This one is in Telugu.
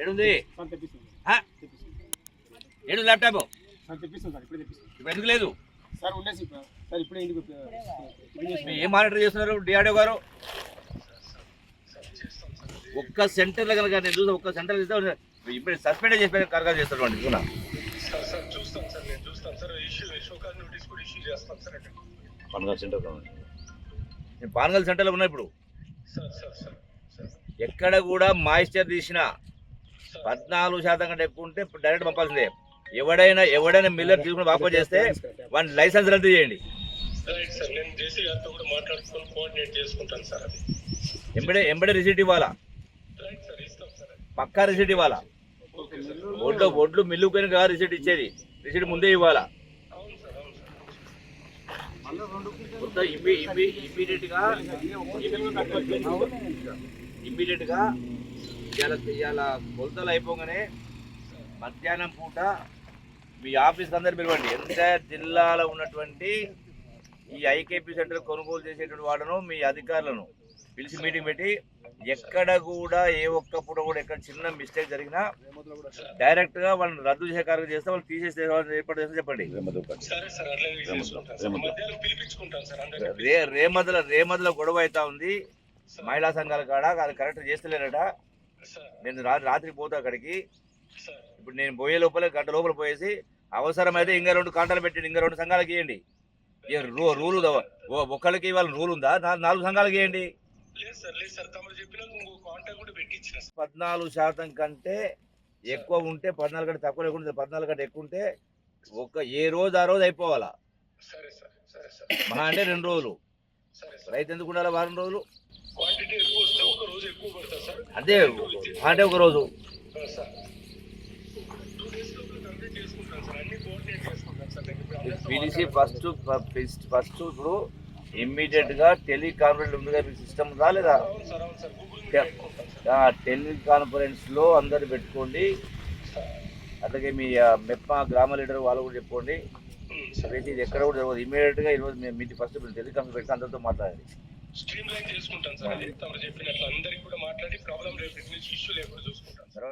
ఏడుంది? ఏడు ల్యాప్టాప్? ఎందుకు లేదు? సార్ ఉండేసి సార్ ఇప్పుడే ఇంటికి మీరు ఏం మానిటర్ చేస్తున్నారు డిఆర్డో గారు? ఒక్క సెంటర్లో కనుక నేను చూస్తే ఒక్క సెంటర్ ఇస్తే ఇప్పుడు సస్పెండ్ చేసి కరగా చేస్తారు అండి చూనా సార్ సార్ చూస్తాం సార్ నేను చూస్తాం sir issue show cause notice కూడా ఇష్యూ చేస్తాం సార్ అక్కడ. పానగల్ సెంటర్ నేను పానగల్ సెంటర్లో ఉన్నా ఇప్పుడు? Sir sir sir sir. ఎక్కడ కూడా మాయిశ్చర్ తీసిన పద్నాలుగు శాతం కంటే ఎక్కువ ఉంటే డైరెక్ట్ పంపాల్సిందే. ఎవడైనా ఎవడైనా మిల్లర్ తీసుకుని వాపస్ చేస్తే వాడి లైసెన్స్ రద్దు చేయండి. ఎంబడే ఎంబడే రిసీట్ ఇవ్వాలా? రైట్ సార్ ఇస్తాం సార్ అది. పక్కా రిసీట్ ఇవ్వాలా? ఒడ్లు ఒడ్లు మిల్లు పైన కాదు రిసీట్ ఇచ్చేది. రిసీట్ ముందే ఇవ్వాలా? అవును సార్ అవును సార్ మొత్తం ఇమ్మి ఇమ్మి ఇమ్మీడియట్గా ఇమ్మీడియట్గా ఇవాళ ఇవాళ కొలతలు అయిపోగానే మధ్యాహ్నం పూట మీ ఆఫీస్కి అందరు పిలవండి. ఎంటైర్ జిల్లాలో ఉన్నటువంటి ఈ ఐకేపీ సెంటర్ కొనుగోలు చేసేటువంటి వాళ్ళను మీ అధికారులను పిలిచి మీటింగ్ పెట్టి ఎక్కడ కూడా ఏ ఒక్కప్పుడు కూడా ఎక్కడ చిన్న మిస్టేక్ జరిగినా డైరెక్ట్గా వాళ్ళని రద్దు చేసే కార్యక్రమం చేస్తే వాళ్ళు తీసేసే వాళ్ళని ఏర్పాటు చేస్తే చెప్పండి. రేమదల రేమదల గొడవ అవుతా ఉంది. మహిళా సంఘాల కాడ అది కరెక్ట్ చేస్తలేరట. నేను రాత్రి పోతా అక్కడికి. ఇప్పుడు నేను పోయే లోపల గంట లోపల పోయేసి అవసరమైతే ఇంకా రెండు కాంటాలు పెట్టి ఇంకా రెండు సంఘాలకి ఇవ్వండి రూలు ఒక్కళ్ళకి ఇవాళ రూల్ ఉందా? నాలుగు సంఘాలకి ఇవ్వండి పద్నాలుగు శాతం కంటే ఎక్కువ ఉంటే పద్నాలుగు కంటే తక్కువ లేకుండా పద్నాలుగు కంటే ఎక్కువ ఉంటే ఒక ఏ రోజు ఆ రోజు అయిపోవాలా. మహా అంటే రెండు రోజులు. రైతు ఎందుకు ఉండాలి వారం రోజులు? క్వాంటిటీ ఎక్కువ వస్తే ఒక రోజు ఎక్కువ పడుతుంది సార్. అదే అంటే ఒక రోజు. సార్. టూ డేస్ లోపల కంప్లీట్ చేసుకుంటాను సార్. అన్ని కోఆర్డినేట్ చేసుకుంటాను సార్. నేను ఇప్పుడు అందరితో పిలిచి. ఫస్ట్ ఫస్ట్ ఇప్పుడు ఇమ్మీడియట్గా టెలికాన్ఫరెన్స్ ఉంది కదా సిస్టమ్ రాలేదా టెలికాన్ఫరెన్స్లో అందరు పెట్టుకోండి. అట్లాగే మీ మెప్ప గ్రామ లీడర్ వాళ్ళు కూడా చెప్పుకోండి. ఇది ఎక్కడ కూడా జరగదు. ఇమీడియట్గా ఈరోజు మీటి ఫస్ట్ టెలికాన్ఫరెన్స్ పెట్టి అందరితో మాట్లాడండి. స్ట్రీమ్ లైన్ చేసుకుంటాను సార్ అది. తమరు చెప్పినట్లు అందరికి కూడా మాట్లాడి ప్రాబ్లం రేపు నుంచి ఇష్యూ లేకుండా చూసుకుంటాం సార్.